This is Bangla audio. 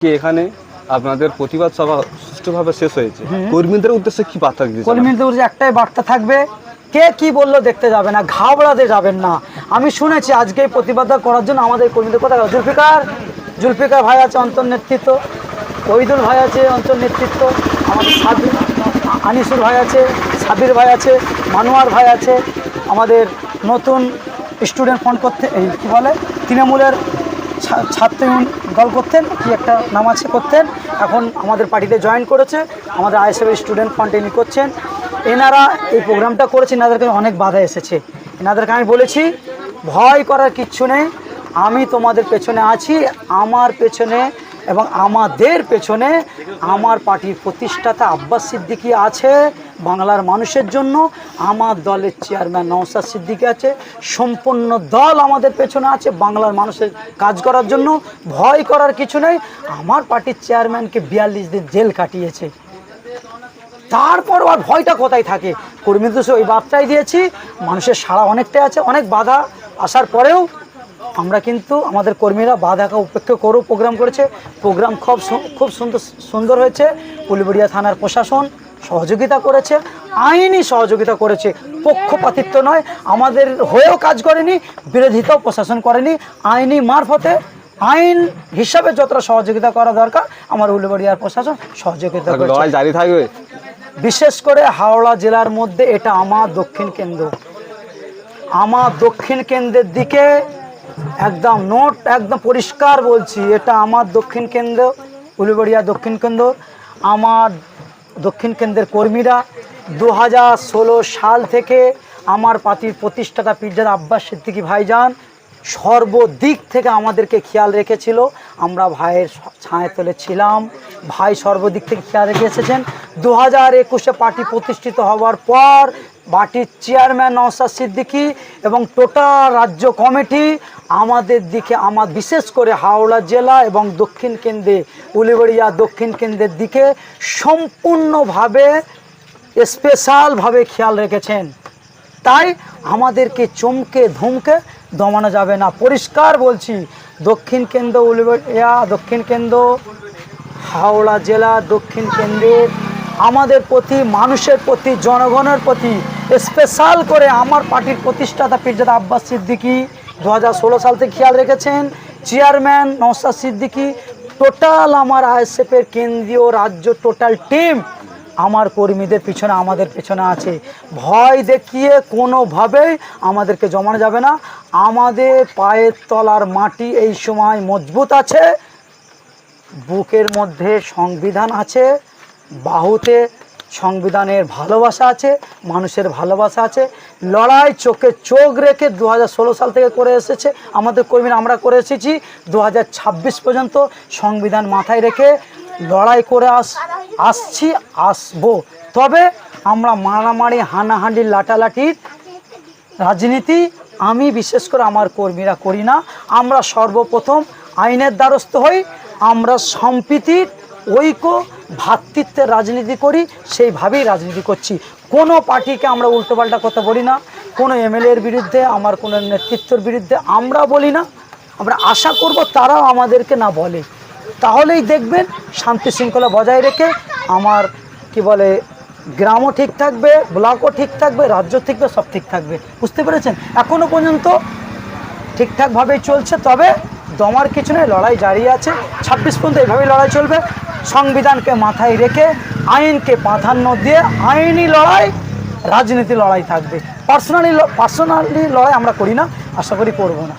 কি এখানে আপনাদের প্রতিবাদ সভা সুষ্ঠুভাবে শেষ হয়েছে। কর্মীদের উদ্দেশ্যে কি বার্তা দিতে? কর্মীদের যে একটাই বার্তা থাকবে কে কি বলল দেখতে যাবে না ঘাবড়াতে যাবেন না। আমি শুনেছি আজকে এই প্রতিবাদ করার জন্য আমাদের কর্মীদের কথা জুলফিকার জুলফিকার ভাই আছে অন্তর নেতৃত্ব ওইদুল ভাই আছে অন্তর নেতৃত্ব আমাদের সাবির আনিসুর ভাই আছে সাবির ভাই আছে মানুয়ার ভাই আছে আমাদের নতুন স্টুডেন্ট ফোন করতে এই কী বলে? তৃণমূলের ছাত্র দল করতেন, কি একটা নাম আছে করতেন। এখন আমাদের পার্টিতে জয়েন করেছে, আমাদের আইএসএফের স্টুডেন্ট কন্টিনিউ করছেন। এনারা এই প্রোগ্রামটা করেছে, এনাদেরকে অনেক বাধা এসেছে। এনাদেরকে আমি বলেছি, ভয় করার কিচ্ছু নেই, আমি তোমাদের পেছনে আছি, আমার পেছনে এবং আমাদের পেছনে আমার পার্টির প্রতিষ্ঠাতা আব্বাস সিদ্দিকী আছে, বাংলার মানুষের জন্য। আমার দলের চেয়ারম্যান নওসাদ সিদ্দিকী আছে। সম্পূর্ণ দল আমাদের পেছনে আছে বাংলার মানুষের কাজ করার জন্য। ভয় করার কিছু নেই। আমার পার্টির চেয়ারম্যানকে বিয়াল্লিশ দিন জেল কাটিয়েছে। তারপর আর ভয়টা কোথায় থাকে? কর্মী কর্মীদের ওই বার্তাই দিয়েছি। মানুষের সাড়া অনেকটাই আছে। অনেক বাধা আসার পরেও আমরা কিন্তু আমাদের কর্মীরা বাধাকে উপেক্ষা করেও প্রোগ্রাম করেছে। প্রোগ্রাম খুব খুব সুন্দর সুন্দর হয়েছে। উলবেড়িয়া থানার প্রশাসন সহযোগিতা করেছে। আইনি সহযোগিতা করেছে। পক্ষপাতিত্ব নয়। আমাদের হয়েও কাজ করেনি বিরোধিতাও প্রশাসন করেনি। আইনি মারফতে আইন হিসাবে যতটা সহযোগিতা করা দরকার আমার উলবেড়িয়ার প্রশাসন সহযোগিতা জারি থাকবে। বিশেষ করে হাওড়া জেলার মধ্যে এটা আমার দক্ষিণ কেন্দ্র। আমার দক্ষিণ কেন্দ্রের দিকে একদম নোট, একদম পরিষ্কার বলছি, এটা আমার দক্ষিণ কেন্দ্র, উলুবেড়িয়া দক্ষিণ কেন্দ্র। আমার দক্ষিণ কেন্দ্রের কর্মীরা দু হাজার ষোলো সাল থেকে আমার পাতির প্রতিষ্ঠাতা পীরজাদা আব্বাস সিদ্দিকী ভাইজান সর্বদিক থেকে আমাদেরকে খেয়াল রেখেছিল। আমরা ভাইয়ের ছায়া তলে ছিলাম। ভাই সর্বদিক থেকে খেয়াল রেখে এসেছেন। দু হাজার একুশে পার্টি প্রতিষ্ঠিত হওয়ার পর পার্টির চেয়ারম্যান নওসাদ সিদ্দিকী এবং টোটাল রাজ্য কমিটি আমাদের দিকে আমার বিশেষ করে হাওড়া জেলা এবং দক্ষিণ কেন্দ্রে উলিবাড়িয়া দক্ষিণ কেন্দ্রের দিকে সম্পূর্ণভাবে স্পেশালভাবে খেয়াল রেখেছেন। তাই আমাদেরকে চমকে ধমকে দমানো যাবে না। পরিষ্কার বলছি, দক্ষিণ কেন্দ্র উলবেড়িয়া, দক্ষিণ কেন্দ্র হাওড়া জেলা, দক্ষিণ কেন্দ্রের আমাদের প্রতি, মানুষের প্রতি, জনগণের প্রতি স্পেশাল করে আমার পার্টির প্রতিষ্ঠাতা পীরজাদা আব্বাস সিদ্দিকী দু সাল থেকে খেয়াল রেখেছেন। চেয়ারম্যান নওসাদ সিদ্দিকি টোটাল আমার আইএসএফের কেন্দ্রীয় রাজ্য টোটাল টিম আমার কর্মীদের পিছনে, আমাদের পেছনে আছে। ভয় দেখিয়ে কোনোভাবেই আমাদেরকে জমানো যাবে না। আমাদের পায়ের তলার মাটি এই সময় মজবুত আছে। বুকের মধ্যে সংবিধান আছে। বাহুতে সংবিধানের ভালোবাসা আছে। মানুষের ভালোবাসা আছে। লড়াই চোখে চোখ রেখে দু হাজার ষোলো সাল থেকে করে এসেছে। আমাদের কর্মীরা আমরা করে এসেছি। দু হাজার ছাব্বিশ পর্যন্ত সংবিধান মাথায় রেখে লড়াই করে আস আসছি, আসব। তবে আমরা মারামারি, হানাহানি লাটালাটির রাজনীতি, আমি বিশেষ করে আমার কর্মীরা করি না। আমরা সর্বপ্রথম আইনের দ্বারস্থ হই, আমরা সম্প্রীতির ঐক্য ভ্রাতৃত্বের রাজনীতি করি, সেইভাবেই রাজনীতি করছি। কোনো পার্টিকে আমরা উল্টোপাল্টা কথা বলি না। কোনো এমএলএর বিরুদ্ধে, আমার কোনো নেতৃত্বের বিরুদ্ধে আমরা বলি না। আমরা আশা করব তারাও আমাদেরকে না বলে। তাহলেই দেখবেন শান্তি শৃঙ্খলা বজায় রেখে আমার, কি বলে, গ্রামও ঠিক থাকবে, ব্লকও ঠিক থাকবে, রাজ্য ঠিক থাকবে, সব ঠিক থাকবে। বুঝতে পেরেছেন? এখনও পর্যন্ত ঠিকঠাকভাবেই চলছে, তবে দমার কিছু নেই লড়াই জারি আছে। ছাব্বিশ পর্যন্ত এইভাবেই লড়াই চলবে। সংবিধানকে মাথায় রেখে, আইনকে প্রাধান্য দিয়ে আইনি লড়াই, রাজনীতি লড়াই থাকবে। পার্সোনালি পার্সোনালি লড়াই আমরা করি না, আশা করি করব না।